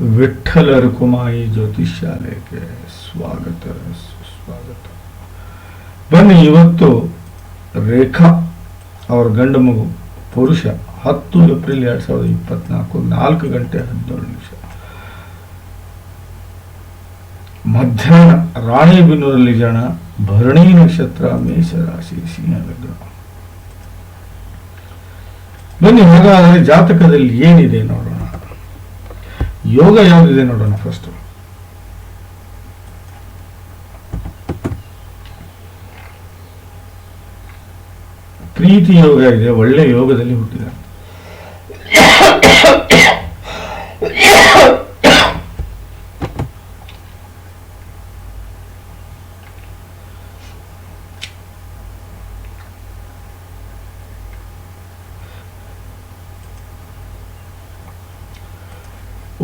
ವಿಠಲ ರುಕುಮಾಯಿ ಜ್ಯೋತಿಷ್ಯಾಲಯಕ್ಕೆ ಸ್ವಾಗತ, ಸುಸ್ವಾಗತ. ಬನ್ನಿ, ಇವತ್ತು ರೇಖಾ ಅವರ ಗಂಡು ಮಗು ಪುರುಷ, ಹತ್ತು ಏಪ್ರಿಲ್ ಎರಡ್ ಸಾವಿರದ ಇಪ್ಪತ್ನಾಲ್ಕು, ನಾಲ್ಕು ಗಂಟೆ ಹದಿನೇಳು ನಿಮಿಷ. ಮಧ್ಯಾಹ್ನ ರಾಣಿಬೆನ್ನೂರಲ್ಲಿ ಜನ, ಭರಣಿ ನಕ್ಷತ್ರ, ಮೇಷರಾಶಿ, ಸಿಂಹ ಲಗ್ನ. ಬನ್ನಿ, ಹಾಗಾದರೆ ಜಾತಕದಲ್ಲಿ ಏನಿದೆ ನೋಡೋಣ. ಯೋಗ ಯಾವುದಿದೆ ನೋಡೋಣ ಫಸ್ಟ್ ಪ್ರೀತಿ ಯೋಗ ಇದೆ ಒಳ್ಳೆ ಯೋಗದಲ್ಲಿ ಹುಟ್ಟಿದ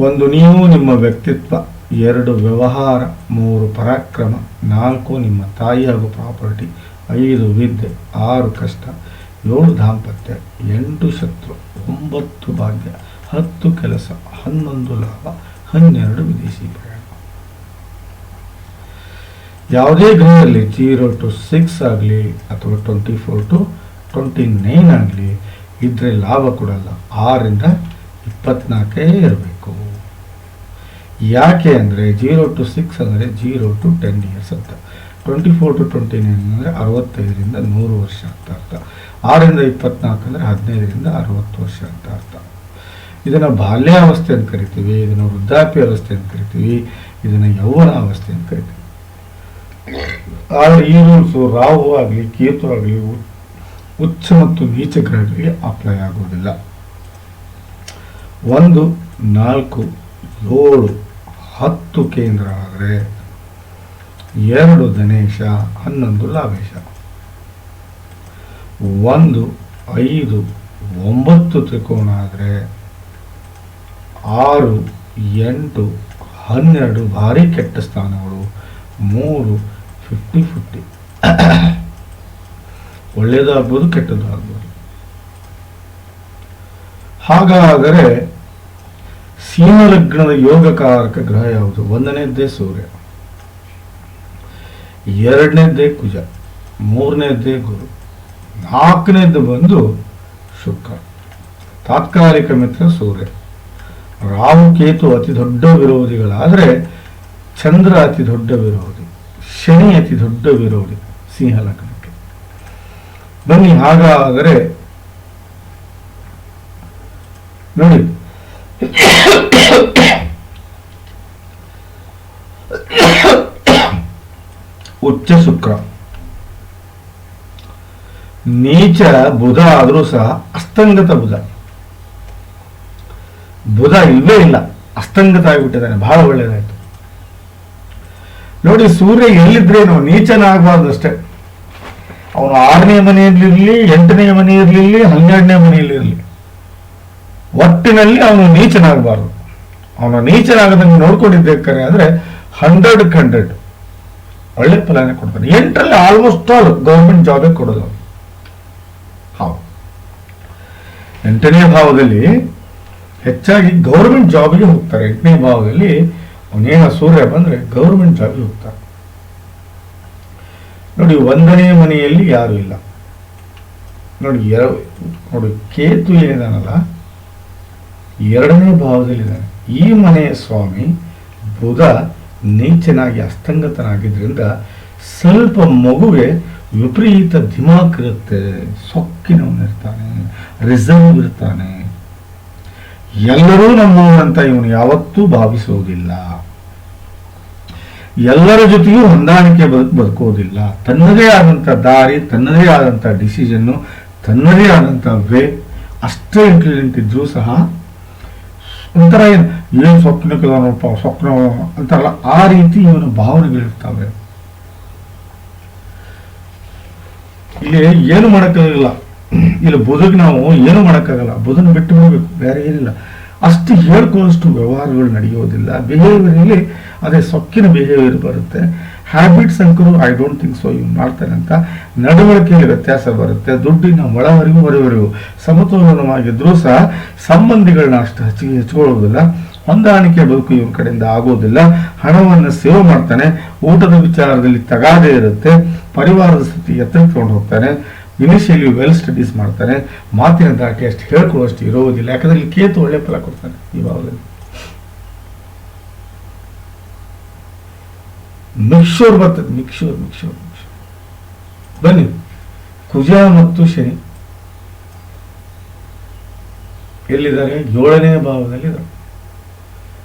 ಒಂದು ನೀವು ನಿಮ್ಮ ವ್ಯಕ್ತಿತ್ವ, ಎರಡು ವ್ಯವಹಾರ, ಮೂರು ಪರಾಕ್ರಮ, ನಾಲ್ಕು ನಿಮ್ಮ ತಾಯಿ ಹಾಗೂ ಪ್ರಾಪರ್ಟಿ, ಐದು ವಿದ್ಯೆ, ಆರು ಕಷ್ಟ, ಏಳು ದಾಂಪತ್ಯ, ಎಂಟು ಶತ್ರು, ಒಂಬತ್ತು ಭಾಗ್ಯ, ಹತ್ತು ಕೆಲಸ, ಹನ್ನೊಂದು ಲಾಭ, ಹನ್ನೆರಡು ವಿದೇಶಿ ಪ್ರಯಾಣ. ಯಾವುದೇ ಗ್ರಹದಲ್ಲಿ ಜೀರೋ ಟು ಸಿಕ್ಸ್ ಆಗಲಿ ಅಥವಾ twenty four to twenty nine ಆಗಲಿ ಇದ್ರೆ ಲಾಭ ಕೊಡಲ್ಲ ಆರಿಂದ ಇಪ್ಪತ್ನಾಲ್ಕೇ ಇರಬೇಕು. ಯಾಕೆ ಅಂದರೆ ಜೀರೋ ಟು ಸಿಕ್ಸ್ ಅಂದರೆ ಜೀರೋ ಟು ಟೆನ್ ಇಯರ್ಸ್ ಅಂತ. Twenty four to twenty nine ಅಂದರೆ ಅರವತ್ತೈದರಿಂದ ನೂರು ವರ್ಷ ಅಂತ ಅರ್ಥ. ಆರರಿಂದ ಇಪ್ಪತ್ನಾಲ್ಕು ಅಂದರೆ ಹದಿನೈದರಿಂದ ಅರವತ್ತು ವರ್ಷ ಅಂತ ಅರ್ಥ. ಇದನ್ನು ಬಾಲ್ಯಾವಸ್ಥೆ ಅಂತ ಕರಿತೀವಿ, ಇದನ್ನು ವೃದ್ಧಾಪ್ಯ ಅವಸ್ಥೆ ಅಂತ ಕರಿತೀವಿ, ಇದನ್ನು ಯೌವನ ಅವಸ್ಥೆ ಅಂತ ಕರಿತೀವಿ. ಆದರೆ ಈ ರೂಲ್ಸು ರಾಹು ಆಗಲಿ, ಕೇತು ಆಗಲಿ ಉಚ್ಚ ಮತ್ತು ನೀಚ ಗ್ರಹಗಳಿಗೆ ಅಪ್ಲೈ ಆಗುವುದಿಲ್ಲ ಒಂದು, ನಾಲ್ಕು, ಏಳು ಹತ್ತು ಕೇಂದ್ರ ಆದರೆ ಎರಡು ಧನೇಶ ಹನ್ನೊಂದು ಲಾಭೇಶ. ಒಂದು, ಐದು, ಒಂಬತ್ತು ತ್ರಿಕೋಣ ಆದರೆ ಆರು, ಎಂಟು, ಹನ್ನೆರಡು ಭಾರಿ ಕೆಟ್ಟ ಸ್ಥಾನಗಳು, ಮೂರು ಫಿಫ್ಟಿ ಫಿಫ್ಟಿ ಒಳ್ಳೆಯದಾಗ್ಬೋದು ಕೆಟ್ಟದಾಗ್ಬೋದು. ಹಾಗಾದರೆ ಲಗ್ನದ ಯೋಗಕಾರಕ ಗ್ರಹ ಯಾವುದು? ಒಂದನೇದ್ದೇ ಸೂರ್ಯ. ಎರಡನೇದ್ದೇ ಕುಜ. ಮೂರನೇದ್ದೇ ಗುರು. ನಾಲ್ಕನೇದ್ದು ಬಂದು ಶುಕ್ರ. ತಾತ್ಕಾಲಿಕ ಮಿತ್ರ ಸೂರ್ಯ. ರಾಹು, ಕೇತು ಅತಿ ದೊಡ್ಡ ವಿರೋಧಿಗಳಾದರೆ ಚಂದ್ರ ಅತಿ ದೊಡ್ಡ ವಿರೋಧಿ. ಶನಿ ಅತಿ ದೊಡ್ಡ ವಿರೋಧಿ ಸಿಂಹ ಲಗ್ನಕ್ಕೆ. ಬನ್ನಿ ಹಾಗಾದರೆ ನೋಡಿ. ಉಚ್ಚ ಶುಕ್ರ ನೀಚ ಬುಧ ಆದರೂ ಸಹ ಅಸ್ತಂಗತ ಬುಧ. ಬುಧ ಇಲ್ಲೇ ಇಲ್ಲ, ಅಸ್ತಂಗತ ಆಗಿಬಿಟ್ಟಿದ್ದಾನೆ, ಬಹಳ ಒಳ್ಳೇದಾಯ್ತು. ನೋಡಿ, ಸೂರ್ಯ ಎಲ್ಲಿದ್ರೇನು ನೀಚನಾಗಬಾರ್ದು ಅಷ್ಟೇ ಅವನು ಆರನೇ ಮನೆಯಲ್ಲಿರಲಿ, ಎಂಟನೇ ಮನೆ ಇರಲಿ ಹನ್ನೆರಡನೇ ಮನೆಯಲ್ಲಿರಲಿ. ಒಟ್ಟಿನಲ್ಲಿ ಅವನು ನೀಚನಾಗಬಾರ್ದು. ಅವನು ನೀಚನಾಗದಂಗೆ ನೋಡ್ಕೊಂಡಿದ್ದೇಕಾರೆ ಅಂದ್ರೆ ಹಂಡ್ರೆಡ್ ಹಂಡ್ರೆಡ್ ಒಳ್ಳೆ ಫಲನೇ ಕೊಡ್ತಾನೆ ಎಂಟರಲ್ಲಿ ಆಲ್ಮೋಸ್ಟ್ ಆಲ್ ಗೌರ್ಮೆಂಟ್ ಜಾಬೇ ಕೊಡೋದು. ಹೌದು ಎಂಟನೇ ಭಾವದಲ್ಲಿ ಹೆಚ್ಚಾಗಿ ಗೌರ್ಮೆಂಟ್ ಜಾಬ್ಗೆ ಹೋಗ್ತಾರೆ. ಎಂಟನೇ ಭಾವದಲ್ಲಿ ಅವನೇನ ಸೂರ್ಯ ಬಂದ್ರೆ ಗೌರ್ಮೆಂಟ್ ಜಾಬ್ಗೆ ಹೋಗ್ತಾರೆ. ನೋಡಿ, ಒಂದನೇ ಮನೆಯಲ್ಲಿ ಯಾರು ಇಲ್ಲ. ನೋಡಿ ಎರ ನೋಡಿ, ಕೇತು ಏನಿದಾನಲ್ಲ, ಎರಡನೇ ಭಾವದಲ್ಲಿದ್ದಾನೆ. ಈ ಮನೆಯ ಸ್ವಾಮಿ ಬುಧ ನೀಚನಾಗಿ ಅಸ್ತಂಗತನಾಗಿದ್ದರಿಂದ ಸ್ವಲ್ಪ ಮಗುವೆ ವಿಪರೀತ ದಿಮಾಕ್ ಇರುತ್ತೆ ಸೊಕ್ಕಿನವನಿರ್ತಾನೆ ರಿಸರ್ವ್ ಇರ್ತಾನೆ. ಎಲ್ಲರೂ ನಮ್ಮವನಂತ ಇವನು ಯಾವತ್ತೂ ಭಾವಿಸೋದಿಲ್ಲ. ಎಲ್ಲರ ಜೊತೆಗೂ ಹೊಂದಾಣಿಕೆ ಬದುಕು ಬದುಕೋದಿಲ್ಲ ತನ್ನದೇ ಆದಂಥ ದಾರಿ, ತನ್ನದೇ ಆದಂಥ ಡಿಸಿಷನ್ನು ತನ್ನದೇ ಆದಂಥ ವೇ ಅಷ್ಟೇ ಇಂಟೆಲಿಜೆಂಟ್ ಇದ್ರೂ ಸಹ ಒಂಥರ ಏನು? ಏನು ಸ್ವಪ್ನಕ್ಕದಾನಪ್ಪ ಸ್ವಪ್ನ ಅಂತಾರಲ್ಲ, ಆ ರೀತಿ ಇವನ ಭಾವನೆಗಳಿರ್ತವೆ ಇಲ್ಲಿ ಏನು ಮಾಡೋಕ್ಕಾಗಲ್ಲ? ಇಲ್ಲಿ ಬುಧಗ್ ನಾವು ಏನು ಮಾಡೋಕ್ಕಾಗಲ್ಲ? ಬುಧನ ಬಿಟ್ಟು ಬಿಡಬೇಕು ಬೇರೆ ಏನಿಲ್ಲ. ಅಷ್ಟು ಹೇಳ್ಕೊಳ್ಳೋಷ್ಟು ವ್ಯವಹಾರಗಳು ನಡೆಯೋದಿಲ್ಲ. ಬಿಹೇವಿಯರಲ್ಲಿ ಅದೇ ಸೊಕ್ಕಿನ ಬಿಹೇವಿಯರ್ ಬರುತ್ತೆ. ಹ್ಯಾಬಿಟ್ಸ್ ಅಂಕರು ಐ ಡೋಂಟ್ ಥಿಂಕ್ ಸೊ ಇವ್ನು ಮಾಡ್ತಾರೆ ಅಂತ. ನಡವಳಿಕೆಯಲ್ಲಿ ವ್ಯತ್ಯಾಸ ಬರುತ್ತೆ. ದುಡ್ಡಿನ ಒಳವರೆಗೂ ಹೊರವರೆಗೂ ಸಮತೋಲನವಾಗಿದ್ದರೂ ಸಹ ಸಂಬಂಧಿಗಳನ್ನ ಅಷ್ಟು ಹೆಚ್ಚಿಗೆ ಹೆಚ್ಕೊಳ್ಳೋದಿಲ್ಲ. ಹೊಂದಾಣಿಕೆ ಬದುಕು ಇವನ ಕಡೆಯಿಂದ ಆಗೋದಿಲ್ಲ. ಹಣವನ್ನು ಸೇವ್ ಮಾಡ್ತಾನೆ. ಊಟದ ವಿಚಾರದಲ್ಲಿ ತಗಾದೆ ಇರುತ್ತೆ. ಪರಿವಾರದ ಸ್ಥಿತಿ ಎತ್ತರ ತಗೊಂಡು ಹೋಗ್ತಾನೆ. ಇನಿಷಿಯಲಿ ವೆಲ್ ಸ್ಟಡೀಸ್ ಮಾಡ್ತಾನೆ. ಮಾತಿನ ದಾಟಿ ಅಷ್ಟು ಹೇಳ್ಕೊಳ್ಳೋಷ್ಟು ಇರೋದಿಲ್ಲ. ಯಾಕಂದ್ರೆ ಕೇತು ಒಳ್ಳೆ ಫಲ ಕೊಡ್ತಾನೆ ಈ ಭಾವದಲ್ಲಿ ಮಿಕ್ಶೋರ್ ಬರ್ತದೆ, ಮಿಕ್ಶೋರ್ ಮಿಕ್ಶೋರ್ ಬನ್ನಿ, ಕುಜ ಮತ್ತು ಶನಿ. ಎಲ್ಲಿದ್ದಾರೆ? ಏಳನೇ ಭಾವದಲ್ಲಿ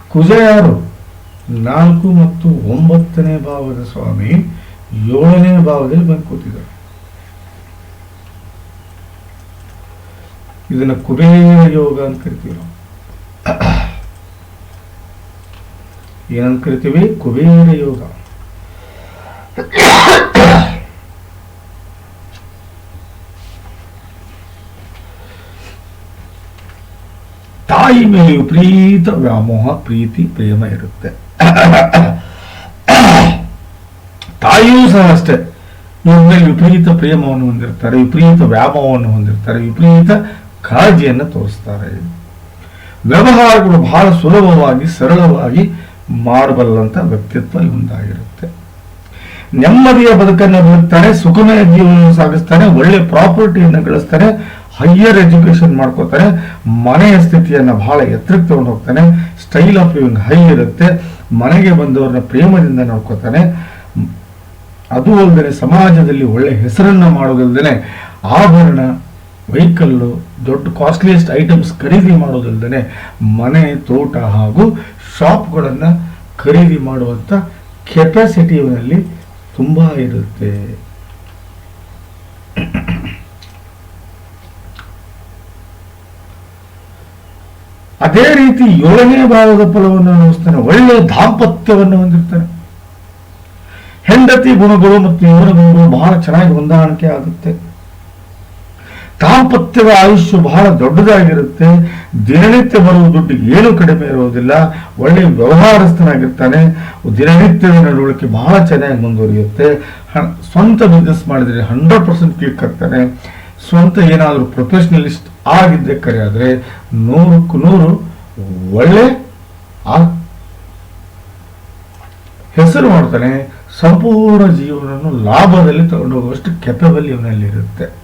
ಕುಜ ಯಾರು? ನಾಲ್ಕು ಮತ್ತು ಒಂಬತ್ತನೇ ಭಾವದ ಸ್ವಾಮಿ ಏಳನೇ ಭಾವದಲ್ಲಿ ಬಂದು ಕೂತಿದ್ದಾರೆ. ಇದನ್ನ ಕುಬೇರ ಯೋಗ ಅಂತ ಕರಿತೀವಿ ನಾವು. ಏನಂತ ಕರಿತೀವಿ? ಕುಬೇರ ಯೋಗ. ತಾಯಿ ಮೇಲೆ ವಿಪರೀತ ವ್ಯಾಮೋಹ ಪ್ರೀತಿ, ಪ್ರೇಮ ಇರುತ್ತೆ. ತಾಯಿಯೂ ಸಹ ಅಷ್ಟೇ. ಮೇಲೆ ವಿಪರೀತ ಪ್ರೇಮವನ್ನು ಹೊಂದಿರ್ತಾರೆ, ವಿಪರೀತ ವ್ಯಾಮೋಹವನ್ನು ಹೊಂದಿರ್ತಾರೆ, ವಿಪರೀತ ಕಾಳಜಿಯನ್ನು ತೋರಿಸ್ತಾರೆ. ವ್ಯವಹಾರಗಳು ಬಹಳ ಸುಲಭವಾಗಿ, ಸರಳವಾಗಿ ಮಾಡಬಲ್ಲಂತ ವ್ಯಕ್ತಿತ್ವ ಇವಂದಾಗಿರುತ್ತೆ. ನೆಮ್ಮದಿಯ ಬದುಕನ್ನು ಬದುಕ್ತಾರೆ ಸುಖಮಯ ಜೀವನವನ್ನು ಸಾಗಿಸ್ತಾರೆ ಒಳ್ಳೆ ಪ್ರಾಪರ್ಟಿಯನ್ನು ಗಳಿಸ್ತಾನೆ ಹೈಯರ್ ಎಜುಕೇಶನ್ ಮಾಡ್ಕೋತಾನೆ ಮನೆಯ ಸ್ಥಿತಿಯನ್ನು ಬಹಳ ಎತ್ತರಕ್ಕೆ ತಗೊಂಡು ಹೋಗ್ತಾನೆ ಸ್ಟೈಲ್ ಆಫ್ ಲಿವಿಂಗ್ ಹೈ ಇರುತ್ತೆ, ಮನೆಗೆ ಬಂದವ್ರನ್ನ ಪ್ರೇಮದಿಂದ ನೋಡ್ಕೋತಾನೆ ಅದು ಅಲ್ಲದೆ ಸಮಾಜದಲ್ಲಿ ಒಳ್ಳೆ ಹೆಸರನ್ನು ಮಾಡೋದಲ್ದೇ ಆಭರಣ ವೆಹಿಕಲ್ಲು ದೊಡ್ಡ ಕಾಸ್ಟ್ಲಿಯೆಸ್ಟ್ ಐಟಮ್ಸ್ ಖರೀದಿ ಮಾಡೋದಲ್ದೇ ಮನೆ, ತೋಟ ಹಾಗೂ ಶಾಪ್ಗಳನ್ನು ಖರೀದಿ ಮಾಡುವಂಥ ಕೆಪಾಸಿಟಿ ಇವನಲ್ಲಿ ತುಂಬಾ ಇರುತ್ತೆ. ಅದೇ ರೀತಿ ಏಳನೇ ಭಾವದ ಫಲವನ್ನು ಅನುಭವಿಸ್ತಾನೆ ಒಳ್ಳೆಯ ದಾಂಪತ್ಯವನ್ನು ಹೊಂದಿರ್ತಾನೆ. ಹೆಂಡತಿ ಗುಣಗಳು ಮತ್ತು ಇವರ ಗುಣಗಳು ಬಹಳ ಚೆನ್ನಾಗಿ ಹೊಂದಾಣಿಕೆ ಆಗುತ್ತೆ. ದಾಂಪತ್ಯದ ಆಯುಷ್ಯ ಬಹಳ ದೊಡ್ಡದಾಗಿರುತ್ತೆ. ದಿನನಿತ್ಯ ಬರುವ ದುಡ್ಡು ಏನು ಕಡಿಮೆ ಇರುವುದಿಲ್ಲ ಒಳ್ಳೆಯ ವ್ಯವಹಾರಸ್ಥನಾಗಿರ್ತಾನೆ. ದಿನನಿತ್ಯದ ನಡವಳಿಕೆ ಬಹಳ ಚೆನ್ನಾಗಿ ಮುಂದುವರಿಯುತ್ತೆ. ಸ್ವಂತ ಬಿಸ್ನೆಸ್ ಮಾಡಿದ್ರೆ ಹಂಡ್ರೆಡ್ ಪರ್ಸೆಂಟ್ ಕ್ಲಿಕ್ ಆಗ್ತಾನೆ. ಸ್ವಂತ ಏನಾದರೂ ಪ್ರೊಫೆಷನಲಿಸ್ಟ್ ಆಗಿದ್ದೆ ಕರೆ ಆದರೆ ನೂರಕ್ಕೂ ನೂರು ಒಳ್ಳೆ ಆ ಹೆಸರು ಮಾಡ್ತಾನೆ. ಸಂಪೂರ್ಣ ಜೀವನವನ್ನು ಲಾಭದಲ್ಲಿ ತಗೊಂಡು ಹೋಗುವಷ್ಟು ಕೆಪಬಲ್ ಇವನಲ್ಲಿ ಇರುತ್ತೆ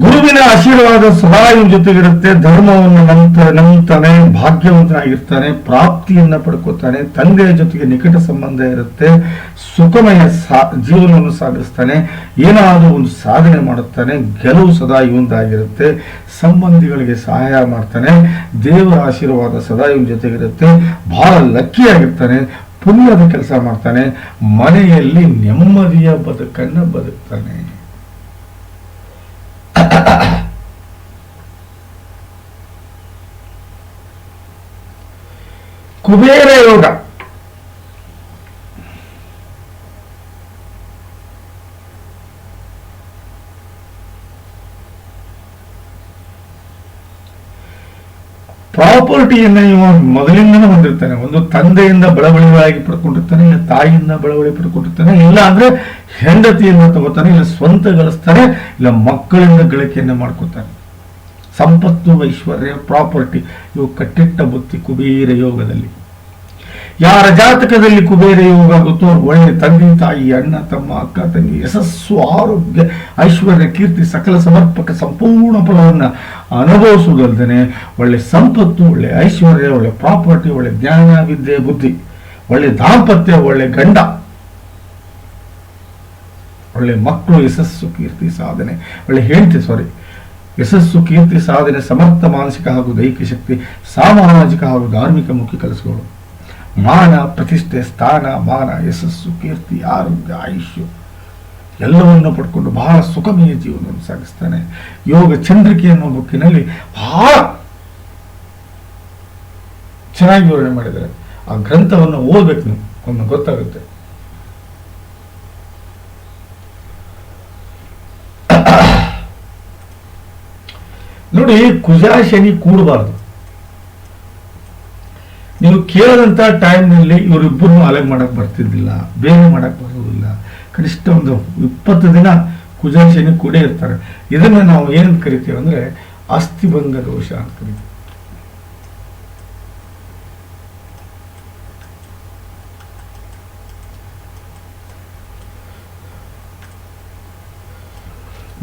ಗುರುವಿನ ಆಶೀರ್ವಾದ ಸದಾ ಇವ್ರ ಜೊತೆಗಿರುತ್ತೆ, ಧರ್ಮವನ್ನು ನಂಬ್ತ ನಂಬ್ತಾನೆ, ಭಾಗ್ಯವಂತನಾಗಿರ್ತಾನೆ, ಪ್ರಾಪ್ತಿಯನ್ನ ಪಡ್ಕೋತಾನೆ, ತಂದೆಯ ಜೊತೆಗೆ ನಿಕಟ ಸಂಬಂಧ ಇರುತ್ತೆ, ಸುಖಮಯ ಸಾ, ಜೀವನವನ್ನು ಸಾಗಿಸ್ತಾನೆ, ಏನಾದರೂ ಒಂದು ಸಾಧನೆ ಮಾಡುತ್ತಾನೆ, ಗೆಲುವು ಸದಾ ಇವಂದಾಗಿರುತ್ತೆ, ಸಂಬಂಧಿಗಳಿಗೆ ಸಹಾಯ ಮಾಡ್ತಾನೆ, ದೇವರ ಆಶೀರ್ವಾದ ಸದಾ ಇವನ ಜೊತೆಗಿರುತ್ತೆ, ಬಹಳ ಲಕ್ಕಿಯಾಗಿರ್ತಾನೆ ಪುಣ್ಯದ ಕೆಲಸ ಮಾಡ್ತಾನೆ, ಮನೆಯಲ್ಲಿ ನೆಮ್ಮದಿಯ ಬದುಕನ್ನು ಬದುಕ್ತಾನೆ. ಕುಬೇರ ಯೋಗ ಪ್ರಾಪರ್ಟಿಯನ್ನ ಇವ ಮೊದಲಿಂದನೂ ಹೊಂದಿರ್ತಾನೆ. ಒಂದು ತಂದೆಯಿಂದ ಬಳವಳಿಯಾಗಿ ಪಡ್ಕೊಂಡಿರ್ತಾನೆ, ಇಲ್ಲ ತಾಯಿಯಿಂದ ಬಳವಳಿ ಪಡ್ಕೊಂಡಿರ್ತಾನೆ, ಇಲ್ಲ ಅಂದ್ರೆ ಹೆಂಡತಿಯನ್ನು ತಗೋತಾನೆ, ಇಲ್ಲ ಸ್ವಂತ ಗಳಿಸ್ತಾನೆ, ಇಲ್ಲ ಮಕ್ಕಳಿಂದ ಗಳಿಕೆಯನ್ನು ಮಾಡ್ಕೊತಾನೆ. ಸಂಪತ್ತು, ಐಶ್ವರ್ಯ, ಪ್ರಾಪರ್ಟಿ ಇವು ಕಟ್ಟಿಟ್ಟ ಬುತ್ತಿ ಕುಬೀರ ಯೋಗದಲ್ಲಿ. ಯಾರ ಜಾತಕದಲ್ಲಿ ಕುಬೇರ ಯೋಗ ಆಗುತ್ತೋ ಒಳ್ಳೆ ತಂದೆ ತಾಯಿ, ಅಣ್ಣ, ತಮ್ಮ, ಅಕ್ಕ, ತಂಗಿ, ಯಶಸ್ಸು, ಆರೋಗ್ಯ, ಐಶ್ವರ್ಯ, ಕೀರ್ತಿ, ಸಕಲ ಸಮರ್ಪಕ ಸಂಪೂರ್ಣ ಫಲವನ್ನು ಅನುಭವಿಸುವುದಲ್ಲದೆ ಒಳ್ಳೆ ಸಂಪತ್ತು, ಒಳ್ಳೆ ಐಶ್ವರ್ಯ, ಒಳ್ಳೆ ಪ್ರಾಪರ್ಟಿ, ಒಳ್ಳೆ ಜ್ಞಾನ, ವಿದ್ಯೆ, ಬುದ್ಧಿ, ಒಳ್ಳೆ ದಾಂಪತ್ಯ, ಒಳ್ಳೆ ಗಂಡ, ಒಳ್ಳೆ ಮಕ್ಕಳು, ಯಶಸ್ಸು, ಕೀರ್ತಿ, ಸಾಧನೆ, ಒಳ್ಳೆ ಹೆಂಡತಿ ಸಾರಿ ಯಶಸ್ಸು, ಕೀರ್ತಿ, ಸಾಧನೆ, ಸಮರ್ಥ, ಮಾನಸಿಕ ಹಾಗೂ ದೈಹಿಕ ಶಕ್ತಿ, ಸಾಮಾಜಿಕ ಹಾಗೂ ಧಾರ್ಮಿಕ ಮುಖ್ಯ ಕೆಲಸಗಳು ಮಾನ ಪ್ರತಿಷ್ಠೆ, ಸ್ಥಾನ, ಮಾನ, ಯಶಸ್ಸು, ಕೀರ್ತಿ, ಆರೋಗ್ಯ, ಆಯುಷ್ಯ ಎಲ್ಲವನ್ನು ಪಡ್ಕೊಂಡು ಬಹಳ ಸುಖಮಯ ಜೀವನವನ್ನು ಸಾಗಿಸ್ತಾನೆ. ಯೋಗ ಚಂದ್ರಿಕೆ ಅನ್ನೋ ಬುಕ್ಕಿನಲ್ಲಿ ಬಹಳ ಚೆನ್ನಾಗಿ ವಿವರಣೆ ಮಾಡಿದ್ದಾರೆ. ಆ ಗ್ರಂಥವನ್ನು ಓದ್ಬೇಕು ನೀವು ಒಮ್ಮೆ ಗೊತ್ತಾಗುತ್ತೆ. ನೋಡಿ ಕುಜಾ ಶನಿ ಕೂಡಬಾರ್ದು. ನೀವು ಕೇಳದಂತ ಟೈಮ್ನಲ್ಲಿ ಇವರಿಬ್ಬರನ್ನು ಅಲಗ್ ಮಾಡಕ್ ಬರ್ತಿದ್ದಿಲ್ಲ, ಬೇರೆ ಮಾಡಕ್ ಬರೋದಿಲ್ಲ ಕನಿಷ್ಠ ಒಂದು ಇಪ್ಪತ್ತು ದಿನ ಕುಜ ಕೂಡ ಇರ್ತಾರೆ. ಇದನ್ನ ನಾವು ಏನು ಕರಿತೀವಿ ಅಂದ್ರೆ ಅಸ್ಥಿಭಂಗ ದೋಷ ಅಂತ ಕರಿತೀವಿ.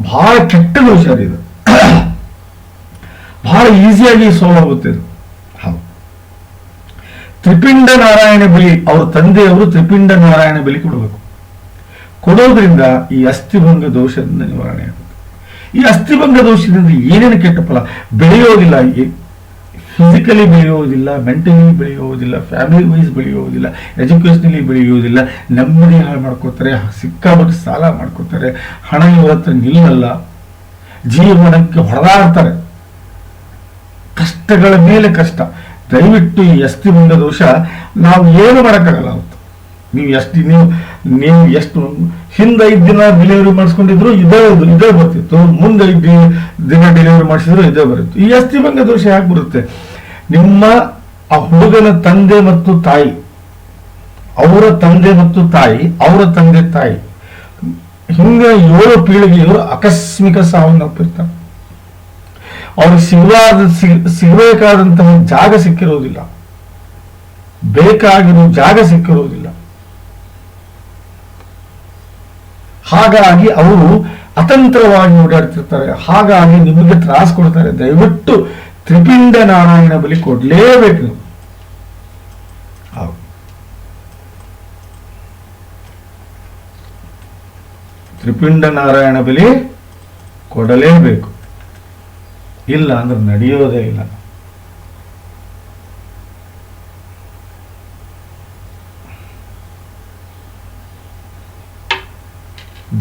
ಬಹಳ ಕೆಟ್ಟ ದೋಷ ಇದು ಬಹಳ ಈಸಿಯಾಗಿ ಸಾಲ್ವ್ ಆಗುತ್ತೆ ಇದು ಹೌದು. ತ್ರಿಪಿಂಡ ನಾರಾಯಣ ಬಲಿ ಅವ್ರ ತಂದೆಯವರು ತ್ರಿಪಿಂಡ ನಾರಾಯಣ ಬಲಿ ಕೊಡಬೇಕು. ಕೊಡೋದ್ರಿಂದ ಈ ಅಸ್ಥಿಭಂಗ ದೋಷದಿಂದ ನಿವಾರಣೆ ಆಗುತ್ತೆ ಈ ಅಸ್ಥಿಭಂಗ ದೋಷದಿಂದ ಏನೇನು ಕೆಟ್ಟ ಫಲ? ಬೆಳೆಯೋದಿಲ್ಲ. ಫಿಸಿಕಲಿ ಬೆಳೆಯೋದಿಲ್ಲ ಮೆಂಟಲಿ ಬೆಳೆಯೋದಿಲ್ಲ ಫ್ಯಾಮಿಲಿ ವೈಸ್ ಬೆಳೆಯೋದಿಲ್ಲ ಎಜುಕೇಷನಲಿ ಬೆಳೆಯೋದಿಲ್ಲ, ನೆಮ್ಮದಿ ಹಾಳು ಮಾಡ್ಕೋತಾರೆ, ಸಿಕ್ಕಾಪಟ್ಟೆ ಸಾಲ ಮಾಡ್ಕೋತಾರೆ, ಹಣ ಇವತ್ತು ನಿಲ್ಲಲ್ಲ, ಜೀವನಕ್ಕೆ ಹೊಡೆದಾಡ್ತಾರೆ. ಕಷ್ಟಗಳ ಮೇಲೆ ಕಷ್ಟ. ದಯವಿಟ್ಟು ಈ ಬಂದ ದೋಷ, ನಾವು ಏನು ಮಾಡೋಕ್ಕಾಗಲ್ಲ ಅವತ್ತು ನೀವು ಎಷ್ಟು ನೀವು ನೀವು ಎಷ್ಟು ಹಿಂದೆ ಐದು ದಿನ ಡೆಲಿವರಿ ಮಾಡಿಸ್ಕೊಂಡಿದ್ರು, ಇದೇ ಇದೇ ಬರ್ತಿತ್ತು. ಮುಂದೆ ಐದು ದಿನ ಡೆಲಿವರಿ ಮಾಡಿಸಿದ್ರು, ಇದೇ ಬರುತ್ತೆ. ಈ ಅಸ್ಥಿಭಂಗ ದೋಷ ಯಾಕೆ ಬರುತ್ತೆ? ನಿಮ್ಮ ಆ ಹುಡುಗನ ತಂದೆ ಮತ್ತು ತಾಯಿ, ಅವರ ತಂದೆ ಮತ್ತು ತಾಯಿ, ಅವರ ತಂದೆ ತಾಯಿ, ಹಿಂದೆ ಏಳು ಪೀಳಿಗೆಯವರು ಆಕಸ್ಮಿಕ ಸಾವನ್ನಪ್ಪಿರ್ತಾರೆ. ಅವ್ರಿಗೆ ಸಿಗಲಾದ ಸಿಗ್- ಸಿಗಬೇಕಾದಂತಹ ಜಾಗ ಸಿಕ್ಕಿರೋದಿಲ್ಲ. ಬೇಕಾಗಿರೋ ಜಾಗ ಸಿಕ್ಕಿರೋದಿಲ್ಲ. ಹಾಗಾಗಿ ಅವರು ಅತಂತ್ರವಾಗಿ ಓಡಾಡ್ತಿರ್ತಾರೆ. ಹಾಗಾಗಿ ನಿಮಗೆ ತ್ರಾಸ ಕೊಡ್ತಾರೆ. ದಯವಿಟ್ಟು ತ್ರಿಪಿಂಡ ನಾರಾಯಣ ಬಲಿ ಕೊಡ್ಲೇಬೇಕು. ತ್ರಿಪಿಂಡ ನಾರಾಯಣ ಬಲಿ ಕೊಡಲೇಬೇಕು. ಇಲ್ಲ ಅಂದ್ರೆ ನಡೆಯೋದೇ ಇಲ್ಲ.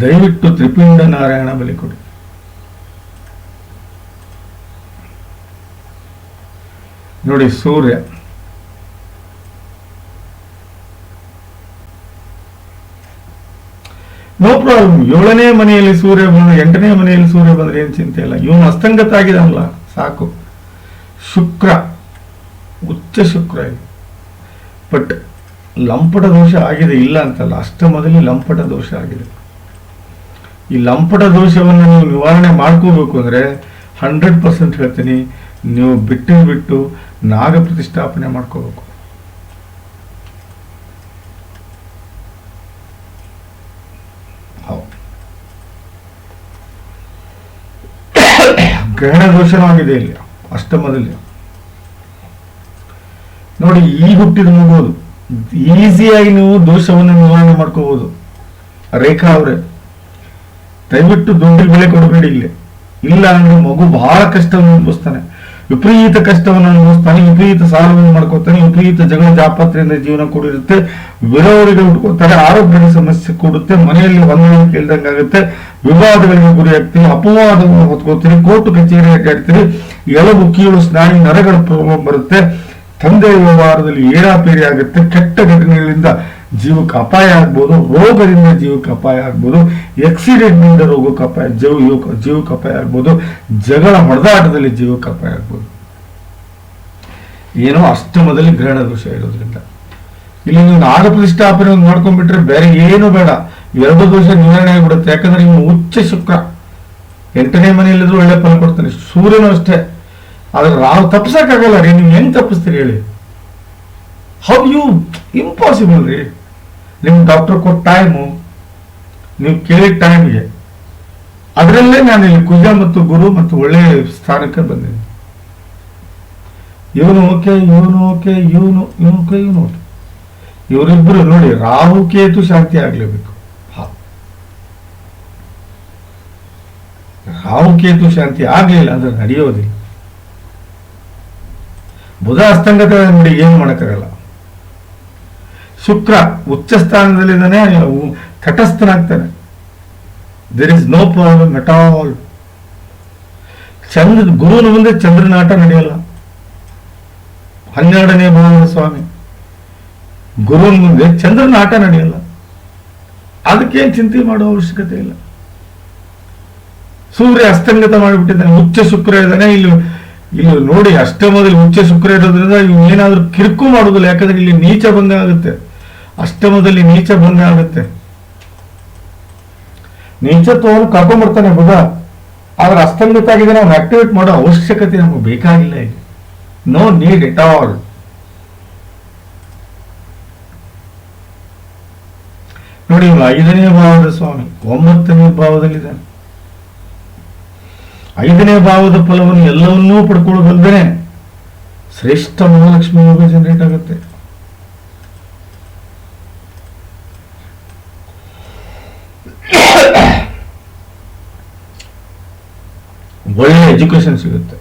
ದಯವಿಟ್ಟು ತ್ರಿಪಿಂಡ ನಾರಾಯಣ ಬಲಿ ಕೊಡಿ. ನೋಡಿ ಸೂರ್ಯ. ನೋ ಪ್ರಾಬ್ಲಮ್ ಏಳನೇ ಮನೆಯಲ್ಲಿ ಸೂರ್ಯ ಬಂದ್ರೆ, ಎಂಟನೇ ಮನೆಯಲ್ಲಿ ಸೂರ್ಯ ಬಂದ್ರೆ ಏನು ಚಿಂತೆ ಇಲ್ಲ. ಇವನು ಅಸ್ತಂಗತ ಆಗಿದಲ್ಲ ಸಾಕು. ಶುಕ್ರ, ಉಚ್ಚ ಶುಕ್ರ ಇದು. ಬಟ್ ಲಂಪಟ ದೋಷ ಆಗಿದೆ, ಇಲ್ಲ ಅಂತಲ್ಲ. ಅಷ್ಟಮದಲ್ಲಿ ಲಂಪಟ ದೋಷ ಆಗಿದೆ. ಈ ಲಂಪಟ ದೋಷವನ್ನು ನೀವು ನಿವಾರಣೆ ಮಾಡ್ಕೋಬೇಕು ಅಂದ್ರೆ ಹಂಡ್ರೆಡ್ ಪರ್ಸೆಂಟ್ ಹೇಳ್ತೀನಿ, ನೀವು ಬಿಟ್ಟು ಬಿಟ್ಟು ನಾಗ ಪ್ರತಿಷ್ಠಾಪನೆ ಮಾಡ್ಕೋಬೇಕು ಹೌದು ಗ್ರಹಣ ದೋಷನಾಗಿದೆ ಇಲ್ಲಿ. ಅಷ್ಟಮದಲ್ಲಿ. ನೋಡಿ, ಈ ಹುಟ್ಟಿದ ಮುಗೋದು ಈಸಿಯಾಗಿ ನೀವು ದೋಷವನ್ನು ನಿವಾರಣೆ ಮಾಡ್ಕೋಬಹುದು ರೇಖಾ ಅವರೇ, ದಯವಿಟ್ಟು ದುಡ್ಡಿಗೆ ಬೆಲೆ ಕೊಡಬೇಡಿ ಇಲ್ಲಿ. ಇಲ್ಲ ಅಂದ್ರೆ ಮಗು ಬಹಳ ಕಷ್ಟವನ್ನು ಅನುಭವಿಸ್ತಾನೆ. ವಿಪರೀತ ಕಷ್ಟವನ್ನು ಅನುಭವಿಸ್ತಾನೆ, ವಿಪರೀತ ಸಾಲವನ್ನು ಮಾಡ್ಕೋತಾನೆ ವಿಪರೀತ ಜಗಳ ಜಾಪತ್ರೆಯಿಂದ ಜೀವನ ಕೂಡಿರುತ್ತೆ ವಿರೋಧಿಗೆ ಹುಟ್ಕೋತಾರೆ ಆರೋಗ್ಯದ ಸಮಸ್ಯೆ ಕೊಡುತ್ತೆ, ಮನೆಯಲ್ಲಿ ಹೊಂದಾಣಿಕೆ ಇಲ್ದಂಗಾಗುತ್ತೆ ವಿವಾದಗಳಿಗೆ ಗುರಿಯಾಗ್ತೀವಿ ಅಪವಾದವನ್ನು ಹೊತ್ಕೋತೀರಿ ಕೋರ್ಟ್ ಕಚೇರಿ ಅಡ್ಡಾಡ್ತೀರಿ ಎಲಬು ಕೀಳು ಸ್ನಾಯು ನರಗಳ ಪ್ರಾಬ್ಲಮ್ ಬರುತ್ತೆ, ತಂದೆ ವ್ಯವಹಾರದಲ್ಲಿ ಏರಾಪೇರಿ ಆಗುತ್ತೆ, ಕೆಟ್ಟ ಘಟನೆಗಳಿಂದ ಜೀವಕ್ಕೆ ಅಪಾಯ ಆಗ್ಬೋದು, ರೋಗದಿಂದ ಜೀವಕ್ಕೆ ಅಪಾಯ ಆಗ್ಬೋದು ಆಕ್ಸಿಡೆಂಟ್ನಿಂದ ರೋಗಕ್ಕೆ ಅಪಾಯ, ಜೀವ ಜೀವಕ್ಕೆ ಅಪಾಯ ಆಗ್ಬೋದು, ಜಗಳ ಹೊಡೆದಾಟದಲ್ಲಿ ಜೀವಕ್ಕೆ ಅಪಾಯ ಆಗ್ಬೋದು. ಏನೋ ಅಷ್ಟಮದಲ್ಲಿ ಗ್ರಹಣ ದೋಷ ಇರೋದ್ರಿಂದ. ಇಲ್ಲಿ ನೀವು ನಾಗಪ್ರತಿಷ್ಠಾಪನೆ ಮಾಡ್ಕೊಂಡ್ಬಿಟ್ರೆ ಬೇರೆ ಏನು ಬೇಡ. ಎರಡು ದೋಷ ನಿವಾರಣೆ ಆಗಿಬಿಡುತ್ತೆ. ಯಾಕಂದ್ರೆ ನಿಮ್ಮ ಉಚ್ಚ ಶುಕ್ರ ಎಂಟನೇ ಮನೆಯಲ್ಲಿದ್ರು ಒಳ್ಳೆ ಫಲ ಕೊಡ್ತಾನೆ. ಸೂರ್ಯನು ಅಷ್ಟೇ. ಆದ್ರೆ ರಾವ್ ತಪ್ಪಿಸಕ್ಕಾಗಲ್ಲ ರೀ. ನೀವು ಹೆಂಗ್ ತಪ್ಪಿಸ್ತೀರಿ ಹೇಳಿ. ಹೌ ಯು ಇಂಪಾಸಿಬಲ್ ರೀ. ನಿಮ್ ಡಾಕ್ಟರ್ ಕೊಟ್ಟ ಟೈಮು ನೀವು ಕೇಳಿದ ಟೈಮ್ಗೆ ಅದರಲ್ಲೇ ನಾನು ಇಲ್ಲಿ ಕುಜ ಮತ್ತು ಗುರು ಮತ್ತು ಒಳ್ಳೆ ಸ್ಥಾನಕ್ಕೆ ಬಂದಿದ್ದೀನಿ. ಇವನು ಓಕೆ ಇವನು ಓಕೆ, ಇವನು ಇವನು ಓಕೆ ಇವನು ಓಕೆ. ಇವರಿಬ್ಬರು ನೋಡಿ ರಾಹು ಕೇತು ಶಾಂತಿ ಆಗ್ಲೇಬೇಕು. ಹಾ. ರಾಹು ಕೇತು ಶಾಂತಿ ಆಗ್ಲಿಲ್ಲ ಅಂದ್ರೆ ನಡೆಯೋದಿಲ್ಲ. ಬುಧ ಅಸ್ತಂಗತ ನೋಡಿ ಏನು ಮಾಡಕ್ಕಾಗಲ್ಲ. ಶುಕ್ರ ಉಚ್ಚ ಸ್ಥಾನದಲ್ಲಿದ್ದಾನೆ ತಟಸ್ಥನಾಗ್ತಾನೆ. There is no problem at all ಚಂದ್ರ ಗುರುವಿನ ಮುಂದೆ ಚಂದ್ರನಾಟ ನಡೆಯಲ್ಲ. ಹನ್ನೆರಡನೇ ಭಾವನ ಸ್ವಾಮಿ ಗುರುವಿನ ಮುಂದೆ ಚಂದ್ರನ ಆಟ ನಡೆಯಲ್ಲ. ಅದಕ್ಕೇನು ಚಿಂತೆ ಮಾಡೋ ಅವಶ್ಯಕತೆ ಇಲ್ಲ. ಸೂರ್ಯ ಅಸ್ತಂಗತ ಮಾಡಿಬಿಟ್ಟಿದ್ದಾನೆ ಉಚ್ಚ ಶುಕ್ರ ಇದ್ದಾನೆ. ಇಲ್ಲಿ ಇಲ್ಲಿ ನೋಡಿ ಅಷ್ಟಮದಲ್ಲಿ ಉಚ್ಚ ಶುಕ್ರ ಇರೋದ್ರಿಂದ ಇವ್ ಏನಾದ್ರೂ ಕಿರುಕು ಮಾಡೋದಿಲ್ಲ. ಯಾಕಂದ್ರೆ ಇಲ್ಲಿ ನೀಚ ಭಂಗ ಆಗುತ್ತೆ. ಅಷ್ಟಮದಲ್ಲಿ ನೀಚ ಭಂಗ ಆಗುತ್ತೆ. ನೀಚತ್ವವನ್ನು ಕರ್ಕೊಂಡ್ಬಿಡ್ತಾನೆ ಬುಧ ಆದ್ರೆ ಅಸ್ತಂಗತ ಆಗಿದೆ ನಾವು ಆಕ್ಟಿವೇಟ್ ಮಾಡೋ ಅವಶ್ಯಕತೆ ನಮಗೆ ಬೇಕಾಗಿಲ್ಲ ಇಲ್ಲಿ. ನೋ ನೀಡ್ ಇಟ್ ಆಲ್ ನೋಡಿ ಐದನೇ ಭಾವದ ಸ್ವಾಮಿ, ಒಂಬತ್ತನೇ ಭಾವದಲ್ಲಿದ್ದಾನೆ. ಐದನೇ ಭಾವದ ಫಲವನ್ನು ಎಲ್ಲವನ್ನೂ ಪಡ್ಕೊಳ್ಳಬಲ್ಲದೇ ಶ್ರೇಷ್ಠ ಮಹಾಲಕ್ಷ್ಮಿ ಯೋಗ ಜನರೇಟ್ ಆಗುತ್ತೆ. ಒಳ್ಳೆ ಎಜುಕೇಶನ್ ಸಿಗುತ್ತೆ.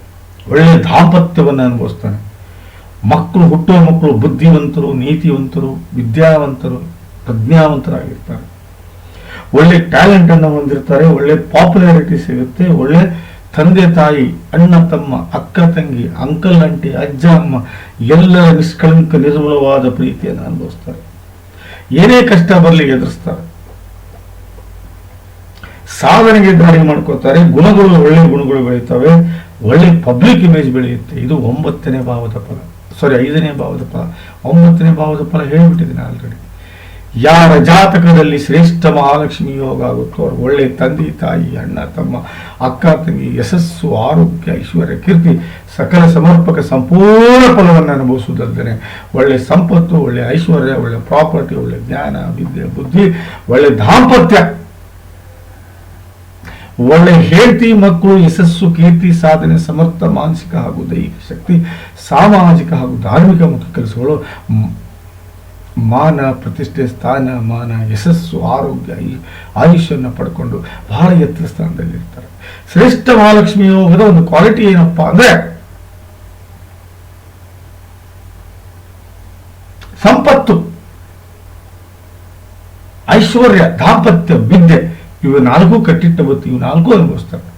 ಒಳ್ಳೆ ದಾಂಪತ್ಯವನ್ನು ಅನುಭವಿಸ್ತಾನೆ. ಮಕ್ಕಳು, ಹುಟ್ಟುವ ಮಕ್ಕಳು ಬುದ್ಧಿವಂತರು, ನೀತಿವಂತರು, ವಿದ್ಯಾವಂತರು, ಪ್ರಜ್ಞಾವಂತರಾಗಿರ್ತಾರೆ. ಒಳ್ಳೆ ಟ್ಯಾಲೆಂಟ್ ಅನ್ನು ಹೊಂದಿರ್ತಾರೆ, ಒಳ್ಳೆ ಪಾಪ್ಯುಲಾರಿಟಿ ಸಿಗುತ್ತೆ, ಒಳ್ಳೆ ತಂದೆ ತಾಯಿ, ಅಣ್ಣ, ತಮ್ಮ, ಅಕ್ಕ, ತಂಗಿ, ಅಂಕಲ್ ಅಂಟಿ ಅಜ್ಜ, ಅಮ್ಮ ಎಲ್ಲ ನಿಷ್ಕಳಂಕ, ನಿರ್ಮಲವಾದ ಪ್ರೀತಿಯನ್ನು ಅನುಭವಿಸ್ತಾರೆ. ಏನೇ ಕಷ್ಟ ಬರಲಿ ಎದುರಿಸ್ತಾರೆ. ಸಾಧನೆಗೆ ದಾರಿ ಮಾಡ್ಕೋತಾರೆ ಗುಣಗಳು, ಒಳ್ಳೆ ಗುಣಗಳು ಬೆಳೀತವೆ. ಒಳ್ಳೆ ಪಬ್ಲಿಕ್ ಇಮೇಜ್ ಬೆಳೆಯುತ್ತೆ. ಇದು ಒಂಬತ್ತನೇ ಭಾವದ ಫಲ. ಸಾರಿ ಐದನೇ ಭಾವದ ಫಲ. ಒಂಬತ್ತನೇ ಭಾವದ ಫಲ ಹೇಳಿಬಿಟ್ಟಿದ್ದೀನಿ ಆಲ್ರೆಡಿ. ಯಾರ ಜಾತಕದಲ್ಲಿ ಶ್ರೇಷ್ಠ ಮಹಾಲಕ್ಷ್ಮಿ ಯೋಗ ಆಗುತ್ತೋ ಅವ್ರು ಒಳ್ಳೆ ತಂದೆ, ತಾಯಿ, ಅಣ್ಣ, ತಮ್ಮ, ಅಕ್ಕ, ತಂಗಿ, ಯಶಸ್ಸು, ಆರೋಗ್ಯ, ಐಶ್ವರ್ಯ, ಕೀರ್ತಿ, ಸಕಲ ಸಮರ್ಪಕ ಸಂಪೂರ್ಣ ಫಲವನ್ನು ಅನುಭವಿಸುವುದಲ್ಲದೆ ಒಳ್ಳೆ ಸಂಪತ್ತು, ಒಳ್ಳೆ ಐಶ್ವರ್ಯ, ಒಳ್ಳೆ ಪ್ರಾಪರ್ಟಿ, ಒಳ್ಳೆ ಜ್ಞಾನ, ವಿದ್ಯೆ, ಬುದ್ಧಿ, ಒಳ್ಳೆ ದಾಂಪತ್ಯ. ಒಳ್ಳೆ ಹೆಂಡತಿ, ಮಕ್ಕಳು, ಯಶಸ್ಸು, ಕೀರ್ತಿ, ಸಾಧನೆ, ಸಮರ್ಥ, ಮಾನಸಿಕ ಹಾಗೂ ದೈಹಿಕ ಶಕ್ತಿ, ಸಾಮಾಜಿಕ ಹಾಗೂ ಧಾರ್ಮಿಕ ಮುಖ್ಯ ಕೆಲಸಗಳು ಮಾನ, ಪ್ರತಿಷ್ಠೆ, ಸ್ಥಾನ, ಮಾನ, ಯಶಸ್ಸು, ಆರೋಗ್ಯ, ಈ- ಆಯುಷ್ಯವನ್ನು ಪಡ್ಕೊಂಡು ಬಹಳ ಎತ್ತರ ಸ್ಥಾನದಲ್ಲಿ ಇರ್ತಾರೆ ಶ್ರೇಷ್ಠ ಮಹಾಲಕ್ಷ್ಮಿ ಯೋಗದ ಒಂದು ಕ್ವಾಲಿಟಿ ಏನಪ್ಪಾ ಅಂದ್ರೆ ಸಂಪತ್ತು, ಐಶ್ವರ್ಯ, ದಾಂಪತ್ಯ, ವಿದ್ಯೆ ಇವು ನಾಲ್ಕು ಕಟ್ಟಿಟ್ಟ ಬತ್ತು ಇವು ನಾಲ್ಕು ಅನುಭವಿಸ್ತಾರೆ.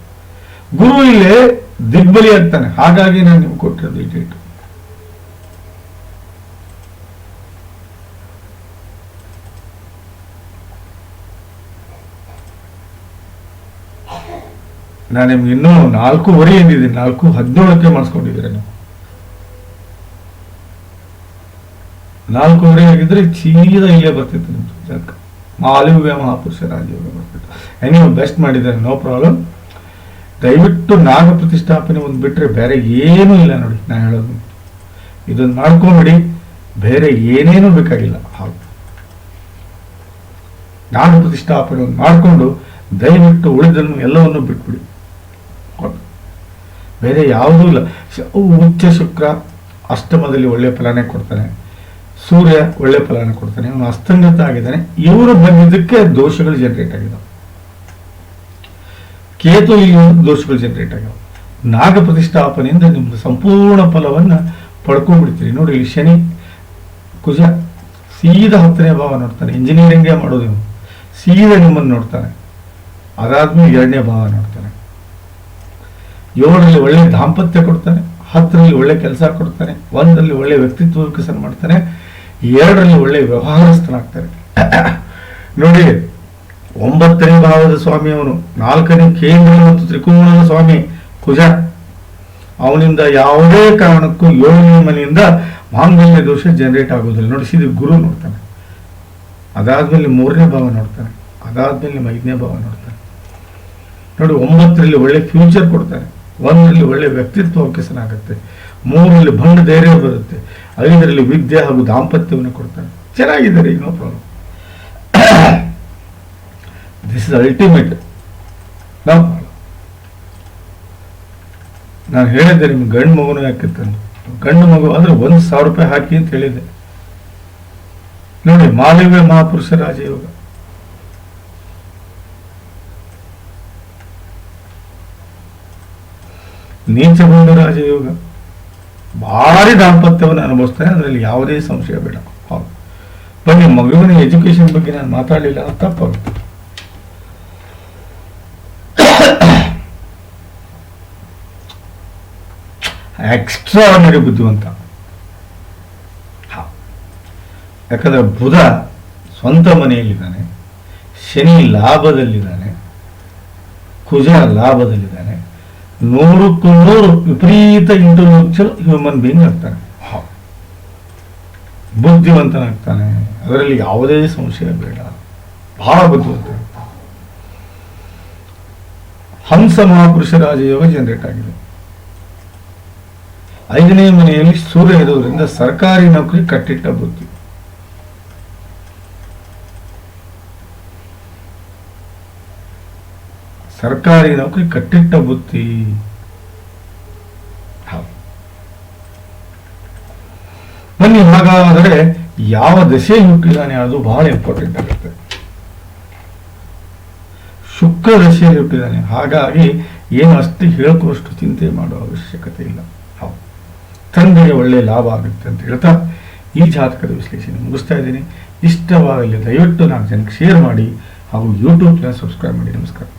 ಗುರು ಇಲ್ಲೇ ದಿಗ್ಬಲಿ ಆಗ್ತಾನೆ ಹಾಗಾಗಿ ನಾನು ನಿಮ್ಗೆ ಕೊಟ್ಟಿರೋದು ಈ ನಾನು ನಿಮ್ಗೆ ಇನ್ನೂ ನಾಲ್ಕೂವರೆ ಎಂದಿದ್ದೀನಿ ನಾಲ್ಕು ಹದಿನೇಳಕ್ಕೆ ಮಾಡಿಸ್ಕೊಂಡಿದ್ದೀರ ನೀವು. ನಾಲ್ಕೂವರೆ ಆಗಿದ್ರೆ ಸೀದಾ ಇಲ್ಲೇ ಬರ್ತಿತ್ತು ನಿಮ್ದು. ಜಾತಕ ಮಾಲಿವ್ಯ ಮಹಾಪುರುಷ ರಾಜಯೋಗ ಬರ್ತಿತ್ತು. ನೀವು ಬೆಸ್ಟ್ ಮಾಡಿದ್ದಾರೆ ನೋ ಪ್ರಾಬ್ಲಮ್ ದಯವಿಟ್ಟು ನಾಗ ಪ್ರತಿಷ್ಠಾಪನೆ ಒಂದು ಬಿಟ್ಟರೆ ಬೇರೆ ಏನೂ ಇಲ್ಲ ನೋಡಿ, ನಾನು ಹೇಳೋದು ಇದನ್ನು ಮಾಡ್ಕೊಂಬಿಡಿ ಬೇರೆ ಏನೇನೂ ಬೇಕಾಗಿಲ್ಲ ಹೌದು ನಾಗ ಪ್ರತಿಷ್ಠಾಪನೆ ಒಂದು ಮಾಡಿಕೊಂಡು ದಯವಿಟ್ಟು ಉಳಿದನ್ನು ಎಲ್ಲವನ್ನು ಬಿಟ್ಬಿಡಿ. ಬೇರೆ ಯಾವುದೂ ಇಲ್ಲ. ಉಚ್ಚ ಶುಕ್ರ ಅಷ್ಟಮದಲ್ಲಿ ಒಳ್ಳೆ ಫಲನೇ ಕೊಡ್ತಾನೆ. ಸೂರ್ಯ ಒಳ್ಳೆ ಫಲನೇ ಕೊಡ್ತಾನೆ. ಇವನು ಅಸ್ತಂಗತ ಆಗಿದ್ದಾನೆ. ಇವರು ಬಂದಿದ್ದಕ್ಕೆ ದೋಷಗಳು ಜನರೇಟ್ ಆಗಿದ್ದಾವೆ ಕೇತು ಇಲ್ಲಿ ದೋಷಗಳು ಜನರೇಟ್ ಆಗ್ಯಾವ ನಾಗ ಪ್ರತಿಷ್ಠಾಪನೆಯಿಂದ ನಿಮ್ದು ಸಂಪೂರ್ಣ ಫಲವನ್ನ ಪಡ್ಕೊಂಡ್ಬಿಡ್ತೀರಿ. ನೋಡಿ, ಇಲ್ಲಿ ಶನಿ, ಕುಜ ಸೀದಾ ಹತ್ತನೇ ಭಾವ ನೋಡ್ತಾನೆ. ಇಂಜಿನಿಯರಿಂಗೇ ಮಾಡೋದು ಸೀದಾ ನಿಮ್ಮನ್ನು ನೋಡ್ತಾನೆ. ಅದಾದ್ಮೇಲೆ ಎರಡನೇ ಭಾವ ನೋಡ್ತಾನೆ. ಏಳರಲ್ಲಿ ಒಳ್ಳೆ ದಾಂಪತ್ಯ ಕೊಡ್ತಾನೆ, ಹತ್ತರಲ್ಲಿ ಒಳ್ಳೆ ಕೆಲಸ ಕೊಡ್ತಾನೆ, ಒಂದರಲ್ಲಿ ಒಳ್ಳೆ ವ್ಯಕ್ತಿತ್ವ ವಿಕಸನ ಮಾಡ್ತಾನೆ, ಎರಡರಲ್ಲಿ ಒಳ್ಳೆ ವ್ಯವಹಾರಸ್ಥನಾಗ್ತಾನೆ. ನೋಡಿ, ಒಂಬತ್ತನೇ ಭಾವದ ಸ್ವಾಮಿ ಅವನು ನಾಲ್ಕನೇ ಕೇಂದ್ರ ಮತ್ತು ತ್ರಿಕೋಣದ ಸ್ವಾಮಿ ಕುಜ, ಅವನಿಂದ ಯಾವುದೇ ಕಾರಣಕ್ಕೂ ಏಳನೇ ಮನೆಯಿಂದ ಮಾಂಗಲ್ಯ ದೋಷ ಜನರೇಟ್ ಆಗೋದಿಲ್ಲ ನೋಡಿ ಗುರು ನೋಡ್ತಾನೆ. ಅದಾದ್ಮೇಲೆ ಮೂರನೇ ಭಾವ ನೋಡ್ತಾನೆ. ಅದಾದ್ಮೇಲೆ ಐದನೇ ಭಾವ ನೋಡ್ತಾನೆ. ನೋಡಿ, ಒಂಬತ್ತರಲ್ಲಿ ಒಳ್ಳೆ ಫ್ಯೂಚರ್ ಕೊಡ್ತಾನೆ. ಒಂದರಲ್ಲಿ ಒಳ್ಳೆ ವ್ಯಕ್ತಿತ್ವ ವಿಕಸನಾಗುತ್ತೆ ಮೂರರಲ್ಲಿ ಭಂಡ ಧೈರ್ಯ ಬರುತ್ತೆ, ಐದರಲ್ಲಿ ವಿದ್ಯೆ ಹಾಗೂ ದಾಂಪತ್ಯವನ್ನು ಕೊಡ್ತಾರೆ. ಚೆನ್ನಾಗಿದ್ದಾರೆ, ಈಗ ಪ್ರಾಬ್ಲಮ್ ದಿಸ್ ಇಸ್ ಅಲ್ಟಿಮೇಟ್ ನಾವು ನಾನು ಹೇಳಿದ್ದೆ ನಿಮ್ಗೆ ಗಂಡು ಮಗುನೂ ಯಾಕಿತ್ತಂದು ಗಂಡು ಮಗು ಅಂದ್ರೆ ಒಂದು ಸಾವಿರ ರೂಪಾಯಿ ಹಾಕಿ ಅಂತ ಹೇಳಿದೆ ನೋಡಿ ಮಾಲವ್ಯ ಮಹಾಪುರುಷ ರಾಜಯೋಗ. ನೀಚಗೊಂಡ ರಾಜಯೋಗ. ಭಾರಿ ದಾಂಪತ್ಯವನ್ನು ಅನುಭವಿಸ್ತಾನೆ ಅದರಲ್ಲಿ ಯಾವುದೇ ಸಂಶಯ ಬೇಡ. ಹೌದು. ಬನ್ನಿ, ಮಗುವಿನ ಎಜುಕೇಶನ್ ಬಗ್ಗೆ ನಾನು ಮಾತಾಡಲಿಲ್ಲ ಅದು ತಪ್ಪಾಗುತ್ತೆ. ಎಕ್ಸ್ಟ್ರಾರ್ನರಿ ಬುದ್ಧಿವಂತ. ಹ. ಯಾಕಂದ್ರೆ ಬುಧ ಸ್ವಂತ ಮನೆಯಲ್ಲಿದ್ದಾನೆ. ಶನಿ ಲಾಭದಲ್ಲಿದ್ದಾನೆ. ಕುಜ ಲಾಭದಲ್ಲಿದ್ದಾನೆ. ನೂರಕ್ಕೂ ನೂರು ವಿಪರೀತ ಇಂಟೆಲೆಕ್ಚುಯಲ್ ಹ್ಯೂಮನ್ ಬೀಯಿಂಗ್ ಆಗ್ತಾನೆ. ಬುದ್ಧಿವಂತನಾಗ್ತಾನೆ. ಅದರಲ್ಲಿ ಯಾವುದೇ ಸಂಶಯ ಬೇಡ. ಬಹಳ ಬುದ್ಧಿವಂತ. ಹಂಸ ಮಹಾಪುರುಷ ರಾಜಯೋಗ ಜನರೇಟ್ ಆಗಿದೆ. ಐದನೇ ಮನೆಯಲ್ಲಿ ಸೂರ್ಯ ಇರೋದ್ರಿಂದ ಸರ್ಕಾರಿ ನೌಕರಿ ಕಟ್ಟಿಟ್ಟ ಬುದ್ಧಿ. ಸರ್ಕಾರಿ ನೌಕರಿ ಕಟ್ಟಿಟ್ಟ ಬುತ್ತಿ. ಬನ್ನಿ ಹಾಗಾದರೆ ಯಾವ ದಶೆ ಹುಟ್ಟಿದ್ದಾನೆ ಅದು ಬಹಳ ಇಂಪಾರ್ಟೆಂಟ್ ಆಗುತ್ತೆ. ಶುಕ್ರ ದಶೆಯಲ್ಲಿ ಹುಟ್ಟಿದ್ದಾನೆ ಹಾಗಾಗಿ ಏನು ಅಷ್ಟು ಹೇಳ್ಕೊಷ್ಟು ಚಿಂತೆ ಮಾಡುವ ಅವಶ್ಯಕತೆ ಇಲ್ಲ. ಹೌದು. ತಂದೆಗೆ ಒಳ್ಳೆ ಲಾಭ ಆಗುತ್ತೆ ಅಂತ ಹೇಳ್ತಾ ಈ ಜಾತಕದ ವಿಶ್ಲೇಷಣೆ ಮುಗಿಸ್ತಾ ಇದ್ದೀನಿ. ಇಷ್ಟವಾಗಲಿ, ದಯವಿಟ್ಟು ನಾಲ್ಕು ಜನಕ್ಕೆ ಶೇರ್ ಮಾಡಿ ಹಾಗೂ ಯೂಟ್ಯೂಬ್ನ ಸಬ್ಸ್ಕ್ರೈಬ್ ಮಾಡಿ. ನಮಸ್ಕಾರ.